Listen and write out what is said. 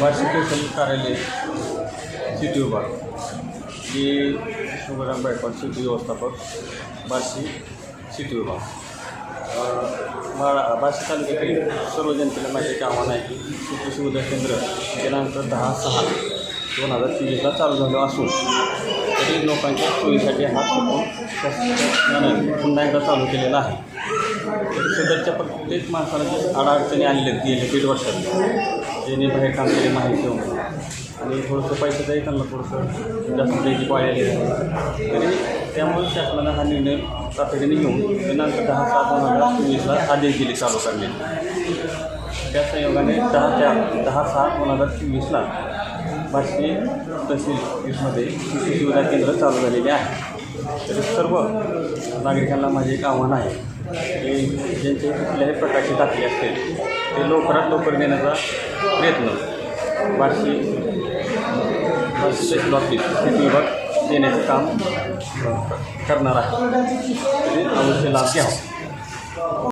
वार्षिक संयुक्त कार्यालय सिटी विभाग ही शिवराम गायकवाड शेती व्यवस्थापक बार्शी सिटी विभाग. बाळा बार्शी तालुक्यातील सर्व जनतेला माझे आव्हान आहे की शेती सुविधा केंद्र दिनांक दहा सहा दोन हजार चोवीसला चालू झालं असून तरी लोकांच्या सोयीसाठी हा चुकून पुन्हा एकदा चालू केलेला आहे. सदरच्या प्रत्येक माणसाला जे अडचणी आलेले गेले दीड वर्षात ज्यांनी बाहेर काम केले माहिती होऊन. आणि थोडंसं पैशाचंही त्यांना थोडंसं जास्त द्यायची पाळी तरी त्यामुळे शासनानं हा निर्णय तातडीने घेऊन दिनांक दहा सात दोन हजार चोवीसला आदेश दिले चालू करण्याचे त्या संयोगाने दहा त्या दहा सहा दोन हजार चोवीसला बार्शी तहसील ऑफिसमध्ये कृषी सुविधा केंद्र चालू झालेले आहे. तर सर्व नागरिकांना माझे एक आव्हान आहे की ज्यांचे कुठल्याही प्रकारचे दाखली असतील ते लवकरात लवकर देण्याचा प्रयत्न बार्शी बार्शी तहसील शेती विभाग देण्याचं काम करणार आहे. तरी अवश्य लाभ घ्यावा.